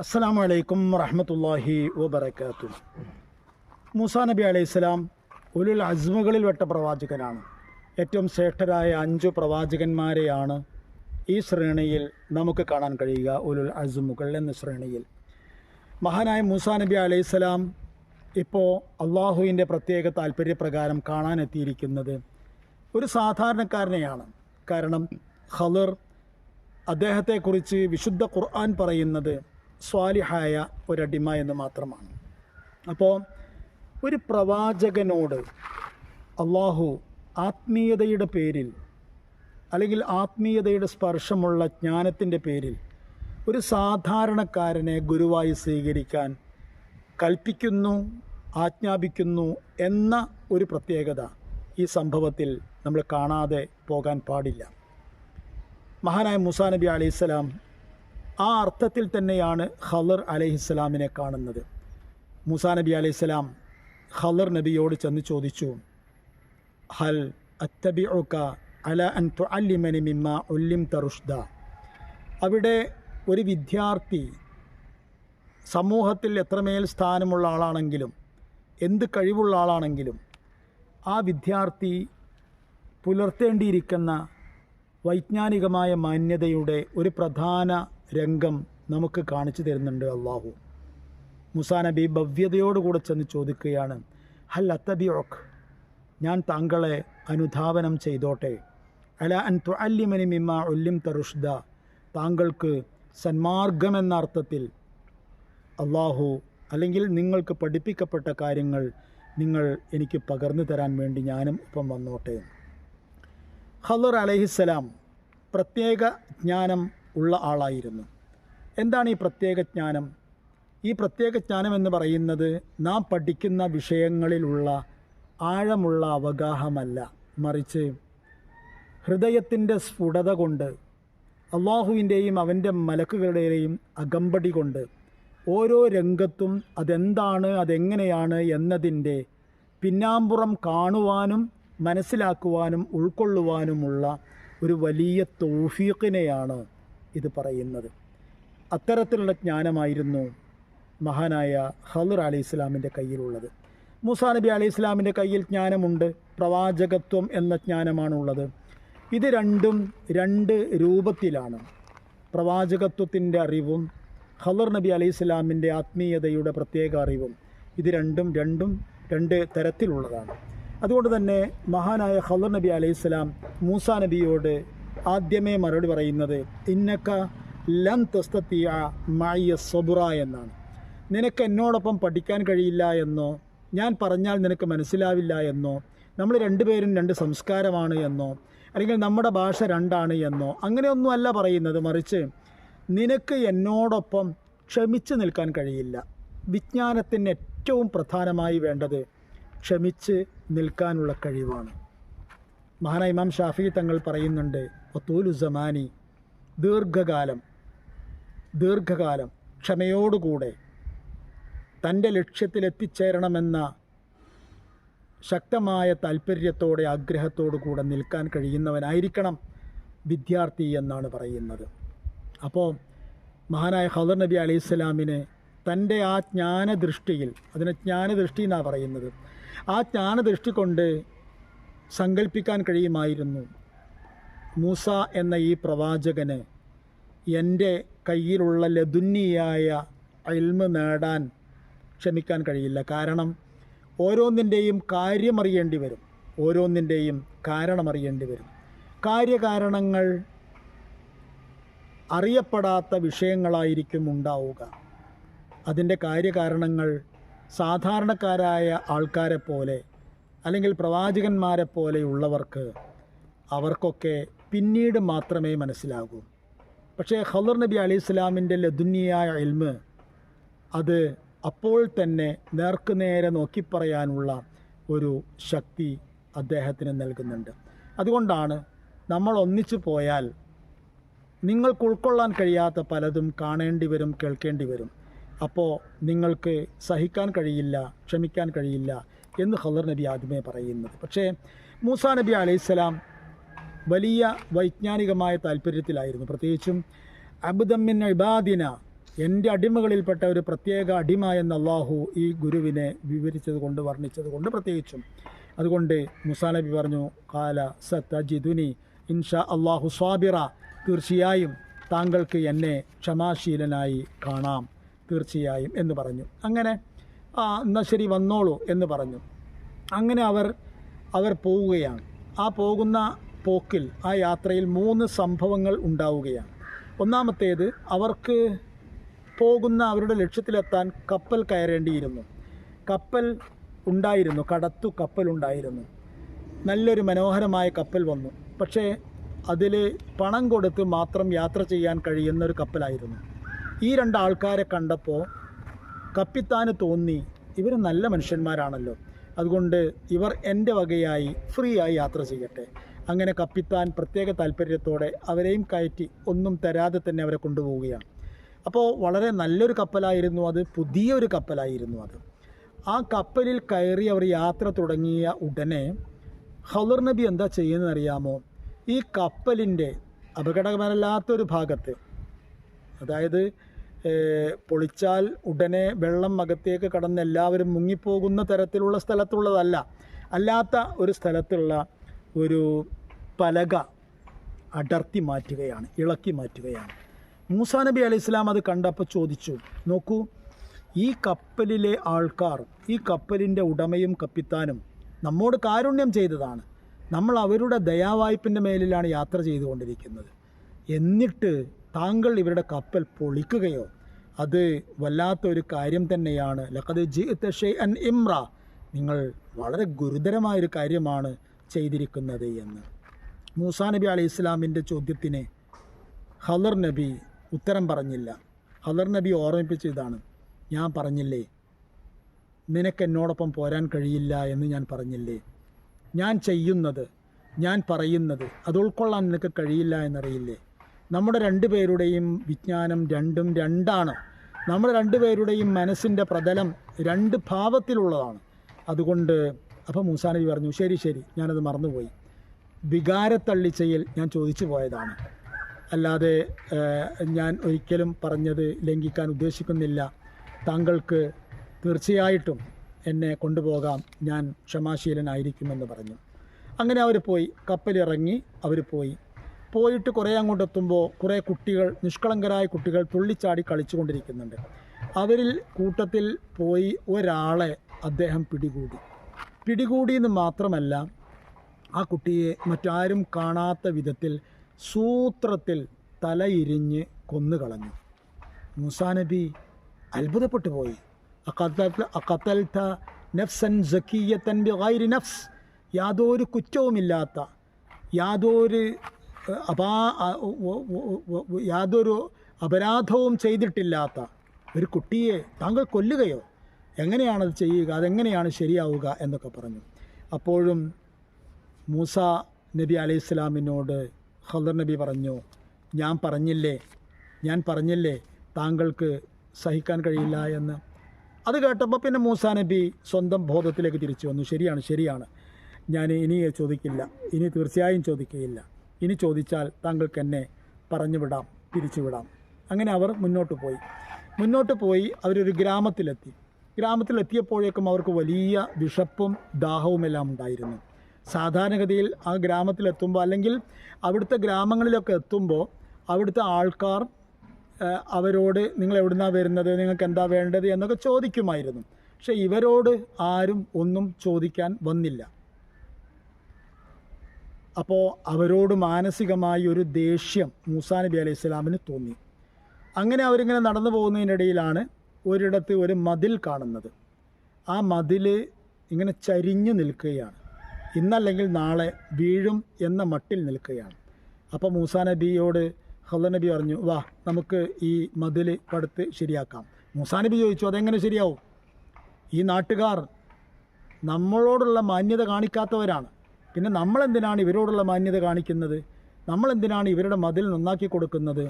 അസ്സലാമു വലൈക്കും വറഹമത്തല്ലാഹി വബർക്കാത്തു മൂസാ നബി അലൈഹി സ്വലാം ഉലുൽ അസ്മുകളിൽ വെട്ട പ്രവാചകനാണ്. ഏറ്റവും ശ്രേഷ്ഠരായ അഞ്ചു പ്രവാചകന്മാരെയാണ് ഈ ശ്രേണിയിൽ നമുക്ക് കാണാൻ കഴിയുക ഉലുൽ അസ്മുകൾ എന്ന ശ്രേണിയിൽ. മഹാനായ മൂസാ നബി അലൈഹി സ്വലാം ഇപ്പോൾ അള്ളാഹുവിന്റെ പ്രത്യേക താല്പര്യപ്രകാരം കാണാനെത്തിയിരിക്കുന്നത് ഒരു സാധാരണക്കാരനെയാണ്. കാരണം ഖലർ അദ്ദേഹത്തെക്കുറിച്ച് വിശുദ്ധ ഖുർആൻ പറയുന്നത് സ്വാലിഹായ ഒരടിമ എന്ന് മാത്രമാണ്. അപ്പോൾ ഒരു പ്രവാചകനോട് അള്ളാഹു ആത്മീയതയുടെ പേരിൽ അല്ലെങ്കിൽ ആത്മീയതയുടെ സ്പർശമുള്ള ജ്ഞാനത്തിന്റെ പേരിൽ ഒരു സാധാരണക്കാരനെ ഗുരുവായി സ്വീകരിക്കാൻ കൽപ്പിക്കുന്നു ആജ്ഞാപിക്കുന്നു എന്ന ഒരു പ്രത്യേകത ഈ സംഭവത്തിൽ നമ്മൾ കാണാതെ പോകാൻ പാടില്ല. മഹാനായ മുസാ നബി അലൈഹിസ്സലാം ആ അർത്ഥത്തിൽ തന്നെയാണ് ഖലർ അലൈഹിസ്സലാമിനെ കാണുന്നത്. മൂസാ നബി അലൈഹിസ്സലാം ഖലർ നബിയോട് ചെന്ന് ചോദിച്ചു ഹൽ അത്തബിഉക അല അൻ തുഅല്ലിമനി മിമ്മ ഉല്ലിം തറുഷ്ദ അവിടെ ഒരു വിദ്യാർത്ഥി സമൂഹത്തിൽ എത്രമേൽ സ്ഥാനമുള്ള ആളാണെങ്കിലും എന്ത് കഴിവുള്ള ആളാണെങ്കിലും ആ വിദ്യാർത്ഥി പുലർത്തേണ്ടിയിരിക്കുന്ന വൈജ്ഞാനികമായ മാന്യതയുടെ ഒരു പ്രധാന രംഗം നമുക്ക് കാണിച്ചു തരുന്നുണ്ട് അള്ളാഹു. മുസാ നബി ഭവ്യതയോടുകൂടെ ചെന്ന് ചോദിക്കുകയാണ് ഹൽ അത്തബിയോക്ക് ഞാൻ താങ്കളെ അനുധാവനം ചെയ്തോട്ടെ. അല അൻ തുഅല്ലിമനി മിമ്മ ഉല്ലിം തറുഷ്ദ താങ്കൾക്ക് സന്മാർഗമെന്ന അർത്ഥത്തിൽ അള്ളാഹു അല്ലെങ്കിൽ നിങ്ങൾക്ക് പഠിപ്പിക്കപ്പെട്ട കാര്യങ്ങൾ നിങ്ങൾ എനിക്ക് പകർന്നു തരാൻ വേണ്ടി ഞാനും ഒപ്പം വന്നോട്ടെ. ഖലർ അലഹിസ്സലാം പ്രത്യേക ജ്ഞാനം ഉള്ള ആളായിരുന്നു. എന്താണ് ഈ പ്രത്യേക ജ്ഞാനം? ഈ പ്രത്യേക ജ്ഞാനം എന്ന് പറയുന്നത് നാം പഠിക്കുന്ന വിഷയങ്ങളിലുള്ള ആഴമുള്ള അവഗാഹമല്ല. മറിച്ച് ഹൃദയത്തിന്റെ സ്ഫുടത കൊണ്ട് അള്ളാഹുവിന്റെയും അവന്റെ മലക്കുകളുടെയും അകമ്പടി കൊണ്ട് ഓരോ രംഗത്തും അതെന്താണ് അതെങ്ങനെയാണ് എന്നതിന്റെ പിന്നാമ്പുറം കാണുവാനും മനസ്സിലാക്കുവാനും ഉൾക്കൊള്ളുവാനുമുള്ള ഒരു വലിയ തൗഫീഖിനെയാണ് ഇത് പറയുന്നത്. അത്തരത്തിലുള്ള ജ്ഞാനമായിരുന്നു മഹാനായ ഹലുർ അലി ഇസ്ലാമിന്റെ കയ്യിലുള്ളത്. മൂസാ നബി അലി ഇസ്ലാമിന്റെ കയ്യിൽ ജ്ഞാനമുണ്ട്. പ്രവാചകത്വം എന്ന ജ്ഞാനമാണുള്ളത്. ഇത് രണ്ടും രണ്ട് രൂപത്തിലാണ്. പ്രവാചകത്വത്തിന്റെ അറിവും ഖലർ നബി അലൈഹി സ്വലാമിന്റെ ആത്മീയതയുടെ പ്രത്യേക അറിവും ഇത് രണ്ടും രണ്ടും രണ്ട് തരത്തിലുള്ളതാണ്. അതുകൊണ്ട് തന്നെ മഹാനായ ഖലർ നബി അലൈഹി സ്വലാം മൂസ നബിയോട് ആദ്യമേ മറുപടി പറയുന്നത് ഇന്നക്ക ലം തസ്തത്തിയ മായ സബുറ എന്നാണ്. നിനക്ക് എന്നോടൊപ്പം പഠിക്കാൻ കഴിയില്ല എന്നോ ഞാൻ പറഞ്ഞാൽ നിനക്ക് മനസ്സിലാവില്ല എന്നോ നമ്മൾ രണ്ടുപേരും രണ്ട് സംസ്കാരമാണ് എന്നോ അല്ലെങ്കിൽ നമ്മുടെ ഭാഷ രണ്ടാണ് എന്നോ അങ്ങനെയൊന്നുമല്ല പറയുന്നത്. മറിച്ച് നിനക്ക് എന്നോടൊപ്പം ക്ഷമിച്ച് നിൽക്കാൻ കഴിയില്ല. വിജ്ഞാനത്തിന് ഏറ്റവും പ്രധാനമായി വേണ്ടത് ക്ഷമിച്ച് നിൽക്കാനുള്ള കഴിവാണ്. മഹാന ഇമാം ഷാഫി തങ്ങൾ പറയുന്നുണ്ട് ഒത്തൂലു സമാനി ദീർഘകാലം ദീർഘകാലം ക്ഷമയോടുകൂടെ തന്റെ ലക്ഷ്യത്തിലെത്തിച്ചേരണമെന്ന ശക്തമായ താല്പര്യത്തോടെ ആഗ്രഹത്തോടു കൂടെ നിൽക്കാൻ കഴിയുന്നവനായിരിക്കണം വിദ്യാർത്ഥി എന്നാണ് പറയുന്നത്. അപ്പോൾ മഹാനായ ഖദർ നബി അലൈഹി സ്വലാമിന് തന്റെ ആ ജ്ഞാനദൃഷ്ടിയിൽ അതിനെ ജ്ഞാനദൃഷ്ടി എന്നാണ് പറയുന്നത് ആ ജ്ഞാനദൃഷ്ടി കൊണ്ട് സങ്കല്പിക്കാൻ കഴിയുമായിരുന്നു. മൂസ എന്ന ഈ പ്രവാചകന് എന്റെ കയ്യിലുള്ള ലതുന്നിയായ അൽമ് നേടാൻ ക്ഷമിക്കാൻ കഴിയില്ല. കാരണം ഓരോന്നിന്റെയും കാര്യമറിയേണ്ടി വരും. ഓരോന്നിന്റെയും കാരണമറിയേണ്ടി വരും. കാര്യകാരണങ്ങൾ അറിയപ്പെടാത്ത വിഷയങ്ങളായിരിക്കും ഉണ്ടാവുക. അതിന്റെ കാര്യകാരണങ്ങൾ സാധാരണക്കാരായ ആൾക്കാരെ പോലെ അല്ലെങ്കിൽ പ്രവാചകന്മാരെ പോലെയുള്ളവർക്ക് അവർക്കൊക്കെ പിന്നീട് മാത്രമേ മനസ്സിലാകൂ. പക്ഷേ ഖദർ നബി അലി ഇസ്ലാമിന്റെ ലതുന്നിയായ എൽമ് അത് അപ്പോൾ തന്നെ നേർക്കുനേരെ നോക്കിപ്പറയാനുള്ള ഒരു ശക്തി അദ്ദേഹത്തിന് നൽകുന്നുണ്ട്. അതുകൊണ്ടാണ് നമ്മൾ ഒന്നിച്ചു പോയാൽ നിങ്ങൾക്ക് ഉൾക്കൊള്ളാൻ കഴിയാത്ത പലതും കാണേണ്ടി വരും കേൾക്കേണ്ടി വരും. അപ്പോൾ നിങ്ങൾക്ക് സഹിക്കാൻ കഴിയില്ല ക്ഷമിക്കാൻ കഴിയില്ല എന്ന് ഖദർ നബി ആദ്യമേ പറയുന്നത്. പക്ഷേ മൂസാ നബി അലൈഹിസ്സലാം വലിയ വൈജ്ഞാനികമായ താല്പര്യത്തിലായിരുന്നു. പ്രത്യേകിച്ചും അബുദമ്മിൻ ഇബാദിന എന്റെ അടിമകളിൽപ്പെട്ട ഒരു പ്രത്യേക അടിമ എന്ന അള്ളാഹു ഈ ഗുരുവിനെ വിവരിച്ചത് കൊണ്ട് വർണിച്ചത് കൊണ്ട് പ്രത്യേകിച്ചും. അതുകൊണ്ട് മുസാ നബി പറഞ്ഞു കാല സത്തജിദുനി ഇൻഷാ അള്ളാഹു സ്വാബിറ. തീർച്ചയായും താങ്കൾക്ക് എന്നെ ക്ഷമാശീലനായി കാണാം. തീർച്ചയായും എന്ന് പറഞ്ഞു. അങ്ങനെ ആ എന്നാൽ ശരി വന്നോളൂ എന്ന് പറഞ്ഞു. അങ്ങനെ അവർ അവർ പോവുകയാണ്. ആ പോകുന്ന പോക്കിൽ ആ യാത്രയിൽ മൂന്ന് സംഭവങ്ങൾ ഉണ്ടാവുകയാണ്. ഒന്നാമത്തേത് അവർക്ക് പോകുന്ന അവരുടെ ലക്ഷ്യത്തിലെത്താൻ കപ്പൽ കയറേണ്ടിയിരുന്നു. കപ്പൽ ഉണ്ടായിരുന്നു കടത്തു കപ്പൽ ഉണ്ടായിരുന്നു. നല്ലൊരു മനോഹരമായ കപ്പൽ വന്നു. പക്ഷേ അതിൽ പണം കൊടുത്ത് മാത്രം യാത്ര ചെയ്യാൻ കഴിയുന്ന ഒരു കപ്പലായിരുന്നു. ഈ രണ്ട് ആൾക്കാരെ കണ്ടപ്പോൾ കപ്പിത്താന് തോന്നി ഇവർ നല്ല മനുഷ്യന്മാരാണല്ലോ. അതുകൊണ്ട് ഇവർ എന്റെ വകയായി ഫ്രീ ആയി യാത്ര ചെയ്യട്ടെ. അങ്ങനെ കപ്പിത്താൻ പ്രത്യേക താല്പര്യത്തോടെ അവരെയും കയറ്റി ഒന്നും തരാതെ തന്നെ അവരെ കൊണ്ടുപോവുകയാണ്. അപ്പോൾ വളരെ നല്ലൊരു കപ്പലായിരുന്നു അത് പുതിയൊരു കപ്പലായിരുന്നു അത്. ആ കപ്പലിൽ കയറി അവർ യാത്ര തുടങ്ങിയ ഉടനെ ഹൗലർ നബി എന്താ ചെയ്യുന്നതെന്നറിയാമോ ഈ കപ്പലിന്റെ അപകടകരമല്ലാത്തൊരു ഭാഗത്ത് അതായത് പൊളിച്ചാൽ ഉടനെ വെള്ളം അകത്തേക്ക് കടന്ന് എല്ലാവരും മുങ്ങിപ്പോകുന്ന തരത്തിലുള്ള സ്ഥലത്തുള്ളതല്ല അല്ലാത്ത ഒരു സ്ഥലത്തുള്ള ഒരു പലക അടർത്തി മാറ്റുകയാണ് ഇളക്കി മാറ്റുകയാണ്. മൂസാ നബി അലൈഹി ഇസ്ലാം അത് കണ്ടപ്പോൾ ചോദിച്ചു നോക്കൂ ഈ കപ്പലിലെ ആൾക്കാർ ഈ കപ്പലിന്റെ ഉടമയും കപ്പിത്താനും നമ്മോട് കാരുണ്യം ചെയ്തതാണ്. നമ്മൾ അവരുടെ ദയാവായ്പിന്റെ മേലിലാണ് യാത്ര ചെയ്തുകൊണ്ടിരിക്കുന്നത്. എന്നിട്ട് താങ്കൾ ഇവരുടെ കപ്പൽ പൊളിക്കുകയോ? അത് വല്ലാത്തൊരു കാര്യം തന്നെയാണ്. ലക്കത് ജി തഷെ അൻ ഇമ്ര. നിങ്ങൾ വളരെ ഗുരുതരമായൊരു കാര്യമാണ് ചെയ്തിരിക്കുന്നത് എന്ന്. മൂസാ നബി അലൈഹി ഇസ്ലാമിന്റെ ചോദ്യത്തിന് ഹലർ നബി ഉത്തരം പറഞ്ഞില്ല. ഹലർ നബി ഓർമ്മിപ്പിച്ച ഇതാണ് ഞാൻ പറഞ്ഞില്ലേ നിനക്ക് എന്നോടൊപ്പം പോരാൻ കഴിയില്ല എന്ന് ഞാൻ പറഞ്ഞില്ലേ? ഞാൻ ചെയ്യുന്നത് ഞാൻ പറയുന്നത് അത് ഉൾക്കൊള്ളാൻ നിനക്ക് കഴിയില്ല എന്നറിയില്ലേ? നമ്മുടെ രണ്ടു പേരുടെയും വിജ്ഞാനം രണ്ടും രണ്ടാണ്. നമ്മുടെ രണ്ടുപേരുടെയും മനസ്സിന്റെ പ്രതലം രണ്ട് ഭാവത്തിലുള്ളതാണ്. അതുകൊണ്ട് അപ്പോൾ മൂസാനബി പറഞ്ഞു ശരി ശരി ഞാനത് മറന്നുപോയി. വികാരത്തള്ളിച്ചയിൽ ഞാൻ ചോദിച്ചു പോയതാണ്. അല്ലാതെ ഞാൻ ഒരിക്കലും പറഞ്ഞത് ലംഘിക്കാൻ ഉദ്ദേശിക്കുന്നില്ല. താങ്കൾക്ക് തീർച്ചയായിട്ടും എന്നെ കൊണ്ടുപോകാം. ഞാൻ ക്ഷമാശീലനായിരിക്കുമെന്ന് പറഞ്ഞു. അങ്ങനെ അവർ പോയി. കപ്പലിറങ്ങി അവർ പോയി. പോയിട്ട് കുറേ അങ്ങോട്ട് എത്തുമ്പോൾ കുറേ കുട്ടികൾ നിഷ്കളങ്കരായ കുട്ടികൾ തുള്ളിച്ചാടി കളിച്ചുകൊണ്ടിരിക്കുന്നുണ്ട്. അവരിൽ കൂട്ടത്തിൽ പോയി ഒരാളെ അദ്ദേഹം പിടികൂടി. പിടികൂടിയെന്ന് മാത്രമല്ല ആ കുട്ടിയെ മറ്റാരും കാണാത്ത വിധത്തിൽ സൂത്രത്തിൽ തലയിരിഞ്ഞ് കൊന്നുകളഞ്ഞു. മൂസാ നബി അത്ഭുതപ്പെട്ടു പോയി. നഫ്സൻ നഫ്സ്. യാതൊരു കുറ്റവുമില്ലാത്ത യാതൊരു അപാ യാതൊരു അപരാധവും ചെയ്തിട്ടില്ലാത്ത ഒരു കുട്ടിയെ താങ്കൾ കൊല്ലുകയോ എങ്ങനെയാണത് ചെയ്യുക അതെങ്ങനെയാണ് ശരിയാവുക എന്നൊക്കെ പറഞ്ഞു. അപ്പോഴും മൂസ നബി അലൈഹി സ്വലാമിനോട് ഖദർ നബി പറഞ്ഞു ഞാൻ പറഞ്ഞില്ലേ? ഞാൻ പറഞ്ഞില്ലേ? താങ്കൾക്ക് സഹിക്കാൻ കഴിയില്ല എന്ന്. അത് കേട്ടപ്പോൾ പിന്നെ മൂസ നബി സ്വന്തം ബോധത്തിലേക്ക് തിരിച്ചു വന്നു. ശരിയാണ് ശരിയാണ്. ഞാൻ ഇനി ചോദിക്കില്ല. ഇനി തീർച്ചയായും ചോദിക്കുകയില്ല. ഇനി ചോദിച്ചാൽ താങ്കൾക്ക് എന്നെ പറഞ്ഞു വിടാം പിരിച്ചു വിടാം. അങ്ങനെ അവർ മുന്നോട്ട് പോയി. മുന്നോട്ട് പോയി അവരൊരു ഗ്രാമത്തിലെത്തി. ഗ്രാമത്തിലെത്തിയപ്പോഴേക്കും അവർക്ക് വലിയ വിഷപ്പും ദാഹവുമെല്ലാം ഉണ്ടായിരുന്നു. സാധാരണഗതിയിൽ ആ ഗ്രാമത്തിലെത്തുമ്പോൾ അല്ലെങ്കിൽ അവിടുത്തെ ഗ്രാമങ്ങളിലൊക്കെ എത്തുമ്പോൾ അവിടുത്തെ ആൾക്കാർ അവരോട് നിങ്ങൾ എവിടുന്നാണ് വരുന്നത്? നിങ്ങൾക്ക് എന്താ വേണ്ടത്? എന്നൊക്കെ ചോദിക്കുമായിരുന്നു. പക്ഷെ ഇവരോട് ആരും ഒന്നും ചോദിക്കാൻ വന്നില്ല. അപ്പോൾ അവരോട് മാനസികമായി ഒരു ദേഷ്യം മൂസാ നബി അലൈഹി സ്വലാമിന് തോന്നി. അങ്ങനെ അവരിങ്ങനെ നടന്നു പോകുന്നതിനിടയിലാണ് ഒരിടത്ത് ഒരു മതിൽ കാണുന്നത്. ആ മതിൽ ഇങ്ങനെ ചരിഞ്ഞു നിൽക്കുകയാണ്. ഇന്നല്ലെങ്കിൽ നാളെ വീഴും എന്ന മട്ടിൽ നിൽക്കുകയാണ്. അപ്പോൾ മൂസാ നബിയോട് ഹല്ല നബി പറഞ്ഞു വാ നമുക്ക് ഈ മതിൽ പടുത്ത് ശരിയാക്കാം. മൂസാ നബി ചോദിച്ചു അതെങ്ങനെ ശരിയാവും? ഈ നാട്ടുകാർ നമ്മളോടുള്ള മാന്യത കാണിക്കാത്തവരാണ്. പിന്നെ നമ്മളെന്തിനാണ് ഇവരോടുള്ള മാന്യത കാണിക്കുന്നത്? നമ്മളെന്തിനാണ് ഇവരുടെ മതിൽ നന്നാക്കി കൊടുക്കുന്നത്?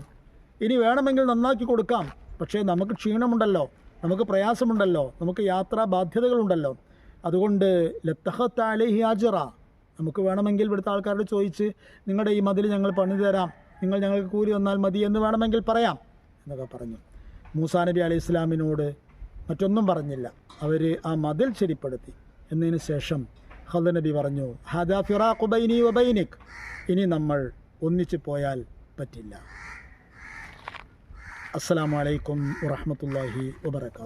ഇനി വേണമെങ്കിൽ നന്നാക്കി കൊടുക്കാം. പക്ഷേ നമുക്ക് ക്ഷീണമുണ്ടല്ലോ നമുക്ക് പ്രയാസമുണ്ടല്ലോ നമുക്ക് യാത്രാ ബാധ്യതകളുണ്ടല്ലോ. അതുകൊണ്ട് ലത്തഹത്ത് അലഹി ഹാജറ നമുക്ക് വേണമെങ്കിൽ ഇവിടുത്തെ ആൾക്കാരോട് ചോദിച്ച് നിങ്ങളുടെ ഈ മതിൽ ഞങ്ങൾ പണിതു തരാം നിങ്ങൾ ഞങ്ങൾക്ക് കൂലി തന്നാൽ മതി എന്ന് വേണമെങ്കിൽ പറയാം എന്നൊക്കെ പറഞ്ഞു. മൂസാ നബി അലൈഹി ഇസ്ലാമിനോട് മറ്റൊന്നും പറഞ്ഞില്ല. അവർ ആ മതിൽ ശരിപ്പെടുത്തി എന്നതിന് ശേഷം ഹദ നബി പറഞ്ഞു ഹദാ ഫിറാഖു ബൈനി വബൈനിക് ഇനി നമ്മൾ ഒന്നിച്ചു പോയാൽ പറ്റില്ല. അസ്സാം വലൈക്കും വറഹ്മത്തുള്ളാഹി വബറകാതുഹു.